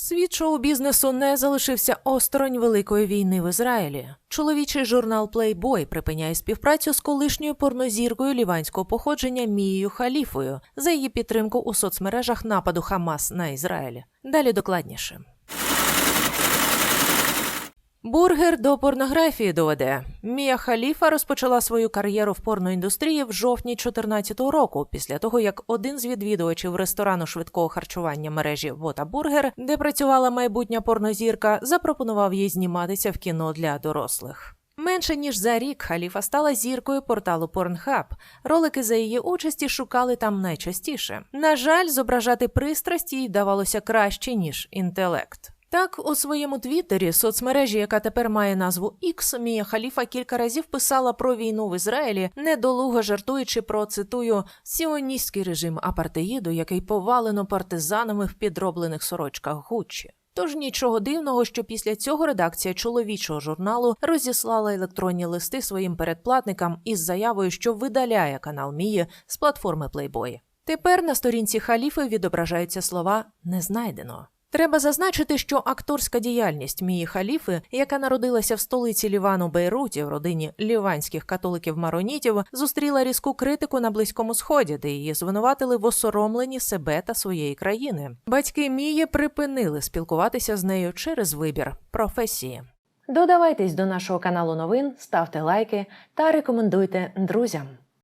Світ шоу-бізнесу не залишився осторонь великої війни в Ізраїлі. Чоловічий журнал Playboy припиняє співпрацю з колишньою порнозіркою ліванського походження Мією Халіфою за її підтримку у соцмережах нападу Хамас на Ізраїль. Далі докладніше. Бургер до порнографії доведе. Мія Халіфа розпочала свою кар'єру в порноіндустрії в жовтні 2014 року, після того як один з відвідувачів ресторану швидкого харчування мережі Вота Бургер, де працювала майбутня порнозірка, запропонував їй зніматися в кіно для дорослих. Менше ніж за рік Халіфа стала зіркою порталу Pornhub. Ролики за її участі шукали там найчастіше. На жаль, зображати пристрасть їй давалося краще ніж інтелект. Так, у своєму твіттері, соцмережі, яка тепер має назву X, Мія Халіфа кілька разів писала про війну в Ізраїлі, недолуго жартуючи про цитую сіоністський режим апартеїду, який повалено партизанами в підроблених сорочках Гуччі. Тож нічого дивного, що після цього редакція чоловічого журналу розіслала електронні листи своїм передплатникам із заявою, що видаляє канал Мії з платформи Playboy. Тепер на сторінці халіфи відображаються слова не знайдено. Треба зазначити, що акторська діяльність Мії Халіфи, яка народилася в столиці Лівану Бейруті в родині ліванських католиків-маронітів, зустріла різку критику на близькому сході, де її звинуватили в осоромленні себе та своєї країни. Батьки Мії припинили спілкуватися з нею через вибір професії. Додавайтесь до нашого каналу новин, ставте лайки та рекомендуйте друзям.